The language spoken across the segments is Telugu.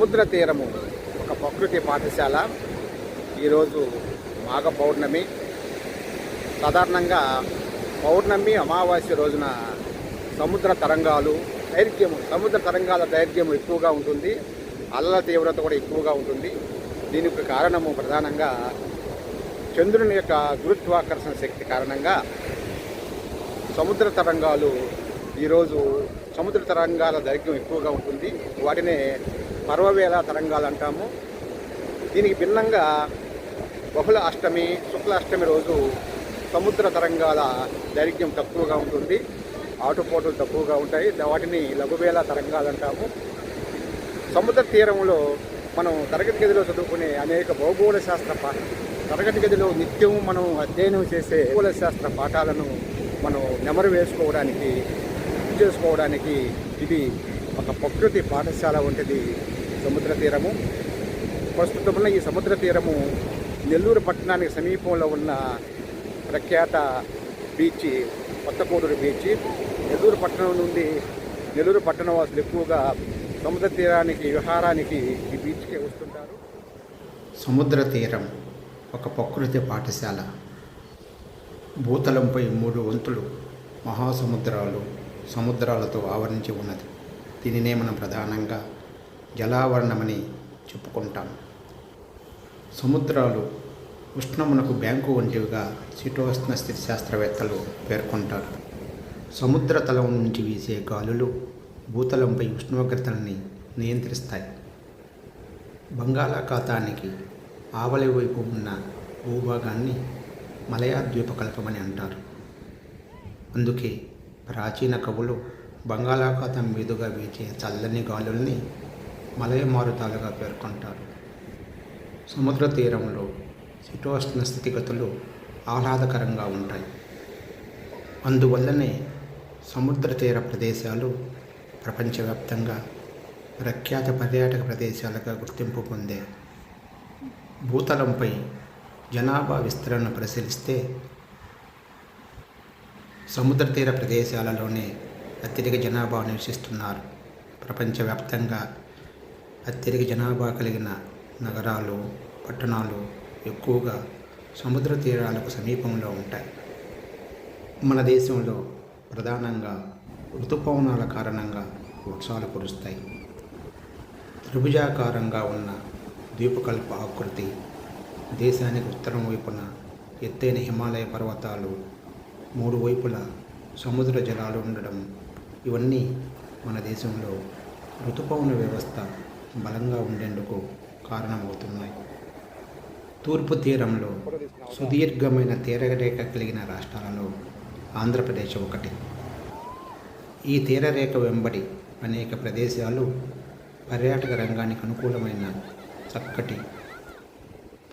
సముద్ర తీరము ఒక ప్రకృతి పాఠశాల. ఈరోజు మాఘ పౌర్ణమి. సాధారణంగా పౌర్ణమి అమావాస్య రోజున సముద్ర తరంగాలు దైర్ఘ్యము సముద్ర తరంగాల దైర్ఘ్యము ఎక్కువగా ఉంటుంది. అల్లల తీవ్రత కూడా ఎక్కువగా ఉంటుంది. దీనికి కారణము ప్రధానంగా చంద్రుని యొక్క గురుత్వాకర్షణ శక్తి కారణంగా సముద్ర తరంగాలు ఈరోజు సముద్ర తరంగాల దైర్ఘ్యం ఎక్కువగా ఉంటుంది. వాటినే పర్వవేళ తరంగాలు అంటాము. దీనికి భిన్నంగా బహుళ అష్టమి శుక్లాష్టమి రోజు సముద్ర తరంగాల దైర్ఘ్యం తక్కువగా ఉంటుంది. ఆటుపోటులు తక్కువగా ఉంటాయి. వాటిని లఘువేళ తరంగాలు అంటాము. సముద్ర తీరంలో మనం తరగతి గదిలో చదువుకునే అనేక భౌగోళ శాస్త్ర పాఠ తరగతి గదిలో నిత్యం మనం అధ్యయనం చేసే భౌగోళ శాస్త్ర పాఠాలను మనం నెమరు వేసుకోవడానికి చేసుకోవడానికి ఇది ఒక ప్రకృతి పాఠశాల వంటిది. సముద్ర తీరము. ప్రస్తుతం ఈ సముద్ర తీరము నెల్లూరు పట్టణానికి సమీపంలో ఉన్న ప్రఖ్యాత బీచ్ కొత్తకోడూరు బీచ్. నెల్లూరు పట్టణం నుండి నెల్లూరు పట్టణ వాసులు ఎక్కువగా సముద్ర తీరానికి విహారానికి ఈ బీచ్కే వస్తుంటారు. సముద్ర తీరం ఒక ప్రకృతి పాఠశాల. భూతలంపై మూడు వంతులు మహాసముద్రాలు సముద్రాలతో ఆవరించి ఉన్నది. దీనినే మనం ప్రధానంగా జలావరణమని చెప్పుకుంటాం. సముద్రాలు ఉష్ణమునకు బ్యాంకు వంటివిగా శీతోష్ణ స్థితి శాస్త్రవేత్తలు పేర్కొంటారు. సముద్ర తలం నుంచి వీసే గాలులు భూతలంపై ఉష్ణోగ్రతలని నియంత్రిస్తాయి. బంగాళాఖాతానికి ఆవలి వైపు ఉన్న భూభాగాన్ని మలయా ద్వీపకల్పమని అంటారు. అందుకే ప్రాచీన కవులు బంగాళాఖాతం మీదుగా వీచే చల్లని గాలుల్ని మలయ మారుతాలుగా పేర్కొంటారు. సముద్ర తీరంలో శీతోష్ణ స్థితిగతులు ఆహ్లాదకరంగా ఉంటాయి. అందువల్లనే సముద్ర తీర ప్రదేశాలు ప్రపంచవ్యాప్తంగా ప్రఖ్యాత పర్యాటక ప్రదేశాలుగా గుర్తింపు పొందే భూతలంపై జనాభా విస్తరణ పరిశీలిస్తే సముద్ర తీర ప్రదేశాలలోనే అత్యధిక జనాభా నివసిస్తున్నారు. ప్రపంచవ్యాప్తంగా అత్యధిక జనాభా కలిగిన నగరాలు పట్టణాలు ఎక్కువగా సముద్ర తీరాలకు సమీపంలో ఉంటాయి. మన దేశంలో ప్రధానంగా ఋతుపవనాల కారణంగా వర్షాలు కురుస్తాయి. త్రిభుజాకారంగా ఉన్న ద్వీపకల్ప ఆకృతి దేశానికి ఉత్తరం వైపున ఎత్తైన హిమాలయ పర్వతాలు మూడు వైపులా సముద్ర జలాలు ఉండడం ఇవన్నీ మన దేశంలో ఋతుపవన వ్యవస్థ బలంగా ఉండేందుకు కారణమవుతున్నాయి. తూర్పు తీరంలో సుదీర్ఘమైన తీరరేఖ కలిగిన రాష్ట్రాలలో ఆంధ్రప్రదేశ్ ఒకటి. ఈ తీరరేఖ వెంబడి అనేక ప్రదేశాలు పర్యాటక రంగానికి అనుకూలమైన చక్కటి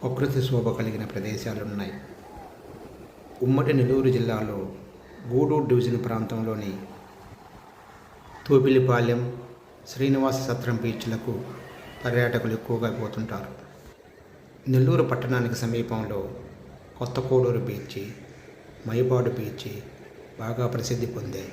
ప్రకృతి శోభ కలిగిన ప్రదేశాలు ఉన్నాయి ఉమ్మడి నెల్లూరు జిల్లాలో గూడూరు డివిజన్ ప్రాంతంలోని తోపిలిపాలెం శ్రీనివాస సత్రం బీచ్లకు పర్యాటకులు ఎక్కువగా పోతుంటారు. నెల్లూరు పట్టణానికి సమీపంలో కొత్త కోడూరు బీచ్ మైపాడు బీచ్ బాగా ప్రసిద్ధి పొందాయి.